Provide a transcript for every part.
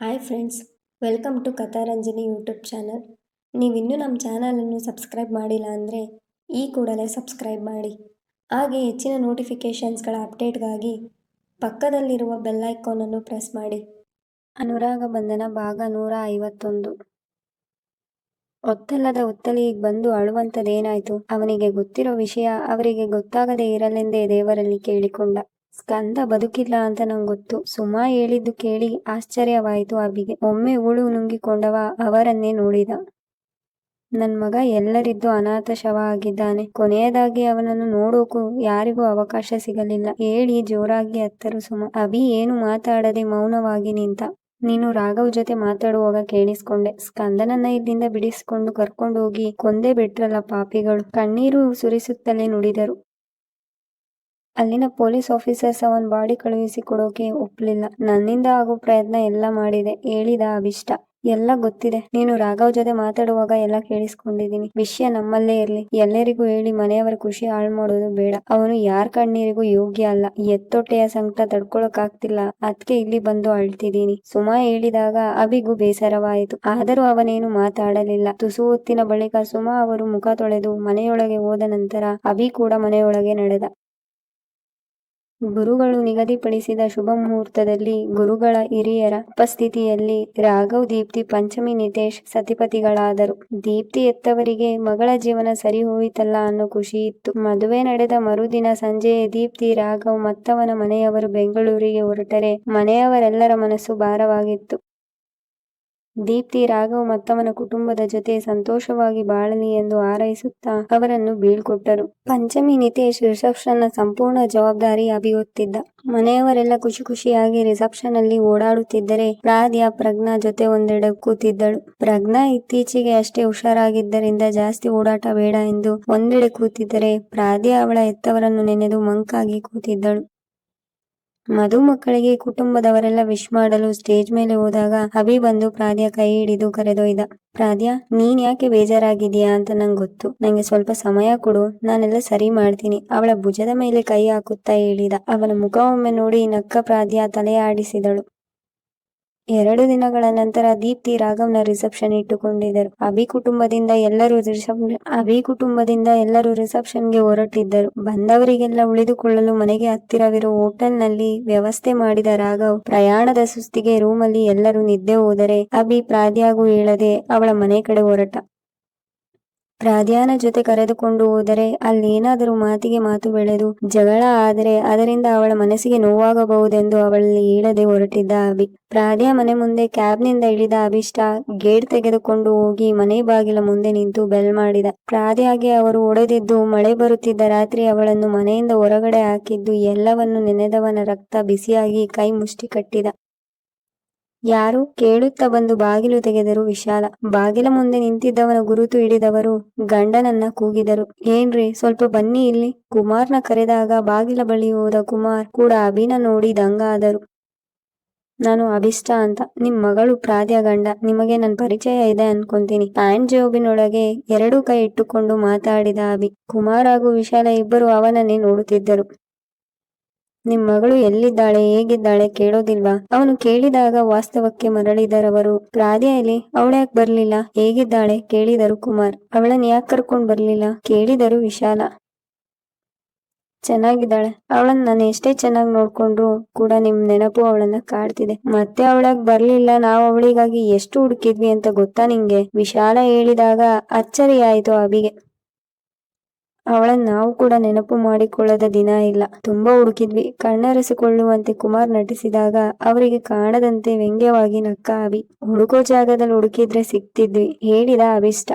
Hi friends, welcome to Katharanjani YouTube channel. ನೀವಿನ್ನೂ ನಮ್ಮ ಚಾನಲನ್ನು ಸಬ್ಸ್ಕ್ರೈಬ್ ಮಾಡಿಲ್ಲ ಅಂದರೆ ಈ ಕೂಡಲೇ ಸಬ್ಸ್ಕ್ರೈಬ್ ಮಾಡಿ. ಹಾಗೆ ಹೆಚ್ಚಿನ ನೋಟಿಫಿಕೇಷನ್ಸ್ಗಳ ಅಪ್ಡೇಟ್ಗಾಗಿ ಪಕ್ಕದಲ್ಲಿರುವ ಬೆಲ್ ಐಕಾನನ್ನು ಪ್ರೆಸ್ ಮಾಡಿ. ಅನುರಾಗ ಬಂಧನ ಭಾಗ ನೂರ ಐವತ್ತೊಂದು. ಒತ್ತಲ್ಲದ ಒತ್ತಲಿಗೆ ಬಂದು ಅಳುವಂಥದ್ದೇನಾಯಿತು ಅವನಿಗೆ ಗೊತ್ತಿರೋ ವಿಷಯ ಅವರಿಗೆ ಗೊತ್ತಾಗದೇ ಇರಲೆಂದೇ ದೇವರಲ್ಲಿ ಕೇಳಿಕೊಂಡ. ಸ್ಕಂದ ಬದುಕಿಲ್ಲ ಅಂತ ನಂಗೆ ಗೊತ್ತು ಸುಮಾ ಹೇಳಿದ್ದು ಕೇಳಿ ಆಶ್ಚರ್ಯವಾಯಿತು ಅಬಿಗೆ. ಒಮ್ಮೆ ಉಳು ನುಂಗಿಕೊಂಡವ ಅವರನ್ನೇ ನೋಡಿದ. ನನ್ನ ಮಗ ಎಲ್ಲರಿದ್ದು ಅನಾಥ ಶವ ಆಗಿದ್ದಾನೆ. ಕೊನೆಯದಾಗಿ ಅವನನ್ನು ನೋಡೋಕು ಯಾರಿಗೂ ಅವಕಾಶ ಸಿಗಲಿಲ್ಲ. ಹೇಳಿ ಜೋರಾಗಿ ಹತ್ತರು ಸುಮ. ಅಭಿ ಏನು ಮಾತಾಡದೆ ಮೌನವಾಗಿ ನಿಂತ. ನೀನು ರಾಘವ್ ಜೊತೆ ಮಾತಾಡುವಾಗ ಕೇಳಿಸ್ಕೊಂಡೆ. ಸ್ಕಂದನನ್ನ ಇಲ್ಲಿಂದ ಬಿಡಿಸ್ಕೊಂಡು ಕರ್ಕೊಂಡು ಹೋಗಿ ಕೊಂದೇ ಬಿಟ್ರಲ್ಲ ಪಾಪಿಗಳು. ಕಣ್ಣೀರು ಸುರಿಸುತ್ತಲೇ ನುಡಿದರು. ಅಲ್ಲಿನ ಪೊಲೀಸ್ ಆಫೀಸರ್ಸ್ ಅವನ್ ಬಾಡಿ ಕಳುಹಿಸಿ ಕೊಡೋಕೆ ಒಪ್ಲಿಲ್ಲ. ನನ್ನಿಂದ ಆಗೋ ಪ್ರಯತ್ನ ಎಲ್ಲ ಮಾಡಿದೆ, ಹೇಳಿದ ಅಭಿಷ್ಟ. ಎಲ್ಲ ಗೊತ್ತಿದೆ. ನೀನು ರಾಘವ್ ಜೊತೆ ಮಾತಾಡುವಾಗ ಎಲ್ಲ ಕೇಳಿಸ್ಕೊಂಡಿದೀನಿ ವಿಷಯ ನಮ್ಮಲ್ಲೇ ಇರ್ಲಿ. ಎಲ್ಲರಿಗೂ ಹೇಳಿ ಮನೆಯವರ ಖುಷಿ ಹಾಳು ಮಾಡೋದು ಬೇಡ. ಅವನು ಯಾರ ಕಣ್ಣೀರಿಗೂ ಯೋಗ್ಯ ಅಲ್ಲ. ಎತ್ತೊಟ್ಟೆಯ ಸಂಕಟ ತಡ್ಕೊಳಕ್ ಆಗ್ತಿಲ್ಲ ಅದಕ್ಕೆ ಇಲ್ಲಿ ಬಂದು ಅಳ್ತಿದ್ದೀನಿ. ಸುಮಾ ಹೇಳಿದಾಗ ಅಭಿಗೂ ಬೇಸರವಾಯಿತು. ಆದರೂ ಅವನೇನು ಮಾತಾಡಲಿಲ್ಲ. ತುಸು ಹೊತ್ತಿನ ಬಳಿಕ ಸುಮಾ ಅವರು ಮುಖ ತೊಳೆದು ಮನೆಯೊಳಗೆ ಹೋದ ನಂತರ ಅಭಿ ಕೂಡ ಮನೆಯೊಳಗೆ ನಡೆದ. ಗುರುಗಳು ನಿಗದಿಪಡಿಸಿದ ಶುಭ ಮುಹೂರ್ತದಲ್ಲಿ ಗುರುಗಳ ಹಿರಿಯರ ಉಪಸ್ಥಿತಿಯಲ್ಲಿ ರಾಘವ್, ದೀಪ್ತಿ, ಪಂಚಮಿ, ನಿತೇಶ್ ಸತಿಪತಿಗಳಾದರು. ದೀಪ್ತಿ ಎತ್ತವರಿಗೆ ಮಗಳ ಜೀವನ ಸರಿ ಹೋಯಿತಲ್ಲ ಅನ್ನೋ ಖುಷಿ ಇತ್ತು. ಮದುವೆ ನಡೆದ ಮರುದಿನ ಸಂಜೆ ದೀಪ್ತಿ, ರಾಘವ್ ಮತ್ತವನ ಮನೆಯವರು ಬೆಂಗಳೂರಿಗೆ ಹೊರಟರೆ ಮನೆಯವರೆಲ್ಲರ ಮನಸ್ಸು ಭಾರವಾಗಿತ್ತು. ದೀಪ್ತಿ ರಾಘವ್ ಮತ್ತವನ ಕುಟುಂಬದ ಜೊತೆ ಸಂತೋಷವಾಗಿ ಬಾಳಲಿ ಎಂದು ಹಾರೈಸುತ್ತಾ ಅವರನ್ನು ಬೀಳ್ಕೊಟ್ಟರು. ಪಂಚಮಿ ನಿತೇಶ್ ರಿಸೆಪ್ಷನ್ ಸಂಪೂರ್ಣ ಜವಾಬ್ದಾರಿ ಅಭಿಯುತ್ತಿದ್ದ ಮನೆಯವರೆಲ್ಲ ಖುಷಿ ಖುಷಿಯಾಗಿ ರಿಸೆಪ್ಷನ್ ಅಲ್ಲಿ ಓಡಾಡುತ್ತಿದ್ದರೆ ಪ್ರಾದ್ಯ ಪ್ರಜ್ಞಾ ಜೊತೆ ಒಂದೆಡೆ ಕೂತಿದ್ದಳು ಪ್ರಜ್ಞಾ ಇತ್ತೀಚೆಗೆ ಅಷ್ಟೇ ಹುಷಾರಾಗಿದ್ದರಿಂದ ಜಾಸ್ತಿ ಓಡಾಟ ಬೇಡ ಎಂದು ಒಂದೆಡೆ ಕೂತಿದ್ದರೆ ಪ್ರಾದ್ಯ ಅವಳ ಎತ್ತವರನ್ನು ನೆನೆದು ಮಂಕಾಗಿ ಕೂತಿದ್ದಳು. ಮಧು ಮಕ್ಕಳಿಗೆ ಕುಟುಂಬದವರೆಲ್ಲ ವಿಶ್ ಮಾಡಲು ಸ್ಟೇಜ್ ಮೇಲೆ ಹೋದಾಗ ಅಭಿ ಬಂದು ಪ್ರಾದ್ಯ ಕೈ ಹಿಡಿದು ಕರೆದೊಯ್ದ. ಪ್ರಾದ್ಯ ನೀನ್ ಯಾಕೆ ಬೇಜಾರಾಗಿದೀಯಾ ಅಂತ ನಂಗೆ ಗೊತ್ತು. ನಂಗೆ ಸ್ವಲ್ಪ ಸಮಯ ಕೊಡು, ನಾನೆಲ್ಲ ಸರಿ ಮಾಡ್ತೀನಿ. ಅವಳ ಭುಜದ ಮೇಲೆ ಕೈ ಹಾಕುತ್ತಾ ಹೇಳಿದ. ಅವನ ಒಮ್ಮೆ ನೋಡಿ ನಕ್ಕ ಪ್ರಾದ್ಯ ತಲೆ ಆಡಿಸಿದಳು ಎರಡು ದಿನಗಳ ನಂತರ ದೀಪ್ತಿ ರಾಘವ್ನ ರಿಸೆಪ್ಷನ್ ಇಟ್ಟುಕೊಂಡಿದ್ದರು. ಅಭಿ ಕುಟುಂಬದಿಂದ ಎಲ್ಲರೂ ಅಭಿ ಕುಟುಂಬದಿಂದ ಎಲ್ಲರೂ ರಿಸೆಪ್ಷನ್ಗೆ ಹೊರಟಿದ್ದರು. ಬಂದವರಿಗೆಲ್ಲ ಉಳಿದುಕೊಳ್ಳಲು ಮನೆಗೆ ಹತ್ತಿರವಿರುವ ಹೋಟೆಲ್ನಲ್ಲಿ ವ್ಯವಸ್ಥೆ ಮಾಡಿದ ರಾಘವ್ ಪ್ರಯಾಣದ ಸುಸ್ತಿಗೆ ರೂಮಲ್ಲಿ ಎಲ್ಲರೂ ನಿದ್ದೆ ಹೋದರೆ ಅಭಿ ಪ್ರಾದಿಯಾಗೂ ಹೇಳದೆ ಅವಳ ಮನೆ ಕಡೆ ಹೊರಟ. ಪ್ರಾಧ್ಯಾನ ಜೊತೆ ಕರೆದುಕೊಂಡು ಹೋದರೆ ಅಲ್ಲೇನಾದರೂ ಮಾತಿಗೆ ಮಾತು ಬೆಳೆದು ಜಗಳ ಆದರೆ ಅದರಿಂದ ಅವಳ ಮನಸ್ಸಿಗೆ ನೋವಾಗಬಹುದೆಂದು ಅವಳಲ್ಲಿ ಹೇಳದೆ ಹೊರಟಿದ್ದ ಅಭಿ. ಪ್ರಾಧ್ಯ ಮನೆ ಮುಂದೆ ಕ್ಯಾಬ್ನಿಂದ ಇಳಿದ ಅಭಿಷ್ಟ ಗೇಟ್ ತೆಗೆದುಕೊಂಡು ಹೋಗಿ ಮನೆ ಬಾಗಿಲ ಮುಂದೆ ನಿಂತು ಬೆಲ್ ಮಾಡಿದ. ಪ್ರಾಧ್ಯಾಗೆ ಅವರು ಒಡೆದಿದ್ದು ಮಳೆ ಬರುತ್ತಿದ್ದ ರಾತ್ರಿ ಅವಳನ್ನು ಮನೆಯಿಂದ ಹೊರಗಡೆ ಹಾಕಿದ್ದು ಎಲ್ಲವನ್ನು ನೆನೆದವನ ರಕ್ತ ಬಿಸಿಯಾಗಿ ಕೈ ಮುಷ್ಟಿ ಕಟ್ಟಿದ. ಯಾರು ಕೇಳುತ್ತಾ ಬಂದು ಬಾಗಿಲು ತೆಗೆದರು ವಿಶಾಲ. ಬಾಗಿಲ ಮುಂದೆ ನಿಂತಿದ್ದವನ ಗುರುತು ಹಿಡಿದವರು ಗಂಡನನ್ನ ಕೂಗಿದರು. ಏನ್ರಿ, ಸ್ವಲ್ಪ ಬನ್ನಿ ಇಲ್ಲಿ. ಕುಮಾರ್ನ ಕರೆದಾಗ ಬಾಗಿಲ ಬಳಿ ಹೋದ ಕುಮಾರ್ ಕೂಡ ಅಭಿನ ನೋಡಿ ದಂಗಾದರು. ನಾನು ಅಭಿಷ್ಟ ಅಂತ. ನಿಮ್ ಮಗಳು ಪ್ರಾದ್ಯ ಗಂಡ. ನಿಮಗೆ ನನ್ ಪರಿಚಯ ಇದೆ ಅನ್ಕೊಂತೀನಿ. ಪ್ಯಾಂಟ್ ಜೋಬಿನೊಳಗೆ ಎರಡು ಕೈ ಇಟ್ಟುಕೊಂಡು ಮಾತಾಡಿದ ಅಭಿ. ಕುಮಾರ್ ಹಾಗೂ ವಿಶಾಲ ಇಬ್ಬರು ಅವನನ್ನೇ ನೋಡುತ್ತಿದ್ದರು. ನಿಮ್ ಮಗಳು ಎಲ್ಲಿದ್ದಾಳೆ, ಹೇಗಿದ್ದಾಳೆ ಕೇಳೋದಿಲ್ವಾ? ಅವನು ಕೇಳಿದಾಗ ವಾಸ್ತವಕ್ಕೆ ಮರಳಿದರವರು. ಪ್ರಾದ್ಯಲ್ಲಿ ಅವಳ್ಯಾಕ್ ಬರ್ಲಿಲ್ಲ? ಹೇಗಿದ್ದಾಳೆ? ಕೇಳಿದರು ಕುಮಾರ್. ಅವಳನ್ನ ಯಾಕೆ ಕರ್ಕೊಂಡ್ ಬರ್ಲಿಲ್ಲ? ಕೇಳಿದರು ವಿಶಾಲ. ಚೆನ್ನಾಗಿದ್ದಾಳೆ. ಅವಳನ್ನ ನಾನು ಎಷ್ಟೇ ಚೆನ್ನಾಗಿ ನೋಡ್ಕೊಂಡ್ರು ಕೂಡ ನಿಮ್ ನೆನಪು ಅವಳನ್ನ ಕಾಡ್ತಿದೆ. ಮತ್ತೆ ಅವಳಾಗ್ ಬರ್ಲಿಲ್ಲ, ನಾವು ಅವಳಿಗಾಗಿ ಎಷ್ಟು ಹುಡುಕಿದ್ವಿ ಅಂತ ಗೊತ್ತಾ ನಿಂಗೆ? ವಿಶಾಲ ಹೇಳಿದಾಗ ಅಚ್ಚರಿ ಆಯ್ತು ಅಬಿಗೆ. ಅವಳನ್ನ ನಾವು ಕೂಡ ನೆನಪು ಮಾಡಿಕೊಳ್ಳದ ದಿನ ಇಲ್ಲ. ತುಂಬಾ ಹುಡುಕಿದ್ವಿ. ಕಣ್ಣರೆಸಿಕೊಳ್ಳುವಂತೆ ಕುಮಾರ್ ನಟಿಸಿದಾಗ ಅವರಿಗೆ ಕಾಣದಂತೆ ವ್ಯಂಗ್ಯವಾಗಿ ನಕ್ಕ ಅಭಿ ಹುಡುಕೋ ಜಾಗದಲ್ಲಿ ಹುಡುಕಿದ್ರೆ ಸಿಕ್ತಿದ್ವಿ. ಹೇಳಿದ ಅಭಿಷ್ಟ.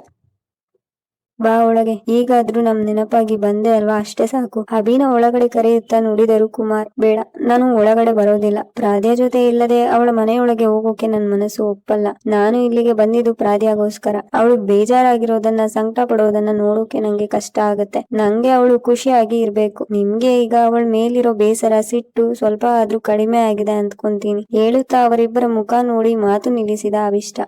ಬಾ ಒಳಗೆ. ಈಗಾದ್ರೂ ನಮ್ ನೆನಪಾಗಿ ಬಂದೆ ಅಲ್ವಾ? ಅಷ್ಟೇ ಸಾಕು. ಅಭಿನ ಒಳಗಡೆ ಕರೆಯುತ್ತಾ ನುಡಿದರು ಕುಮಾರ್. ಬೇಡ, ನಾನು ಒಳಗಡೆ ಬರೋದಿಲ್ಲ. ಪ್ರಾದ್ಯ ಜೊತೆ ಇಲ್ಲದೆ ಅವಳ ಮನೆಯೊಳಗೆ ಹೋಗೋಕೆ ನನ್ ಮನಸ್ಸು ಒಪ್ಪಲ್ಲ. ನಾನು ಇಲ್ಲಿಗೆ ಬಂದಿದ್ದು ಪ್ರಾದ್ಯಾಗೋಸ್ಕರ ಅವಳು ಬೇಜಾರಾಗಿರೋದನ್ನ ಸಂಕಟ ಪಡೋದನ್ನ ನೋಡೋಕೆ ನಂಗೆ ಕಷ್ಟ ಆಗತ್ತೆ. ನಂಗೆ ಅವಳು ಖುಷಿಯಾಗಿ ಇರ್ಬೇಕು. ನಿಮ್ಗೆ ಈಗ ಅವಳ ಮೇಲಿರೋ ಬೇಸರ, ಸಿಟ್ಟು ಸ್ವಲ್ಪ ಆದ್ರೂ ಕಡಿಮೆ ಆಗಿದೆ ಅಂದ್ಕೊಂತೀನಿ. ಹೇಳುತ್ತಾ ಅವರಿಬ್ಬರ ಮುಖ ನೋಡಿ ಮಾತು ನಿಲ್ಲಿಸಿದ ಅವಿಷ್ಟ.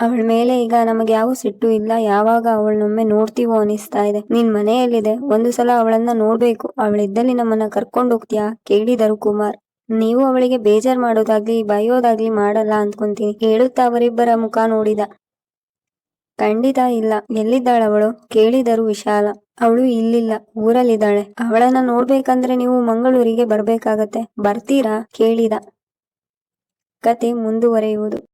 ಅವಳ ಮೇಲೆ ಈಗ ನಮಗೆ ಯಾವ ಸಿಟ್ಟು ಇಲ್ಲ, ಯಾವಾಗ ಅವಳನ್ನೊಮ್ಮೆ ನೋಡ್ತೀವೋ ಅನಿಸ್ತಾ ಇದೆ. ನಿನ್ ಮನೆಯಲ್ಲಿದೆ, ಒಂದು ಸಲ ಅವಳನ್ನ ನೋಡ್ಬೇಕು. ಅವಳಿದ್ದಲ್ಲಿ ನಮ್ಮನ್ನ ಕರ್ಕೊಂಡು ಹೋಗ್ತೀಯಾ? ಕೇಳಿದರು ಕುಮಾರ್. ನೀವು ಅವಳಿಗೆ ಬೇಜಾರ್ ಮಾಡೋದಾಗ್ಲಿ, ಬಯೋದಾಗ್ಲಿ ಮಾಡಲ್ಲ ಅಂದ್ಕೊಂತೀನಿ, ಹೇಳುತ್ತಾ ಅವರಿಬ್ಬರ ಮುಖ ನೋಡಿದ. ಖಂಡಿತ ಇಲ್ಲ, ಎಲ್ಲಿದ್ದಾಳವಳು? ಕೇಳಿದರು ವಿಶಾಲ. ಅವಳು ಇಲ್ಲಿಲ್ಲ, ಊರಲ್ಲಿದ್ದಾಳೆ. ಅವಳನ್ನ ನೋಡ್ಬೇಕಂದ್ರೆ ನೀವು ಮಂಗಳೂರಿಗೆ ಬರ್ಬೇಕಾಗತ್ತೆ. ಬರ್ತೀರಾ? ಕೇಳಿದ. ಕತೆ ಮುಂದುವರೆಯುವುದು.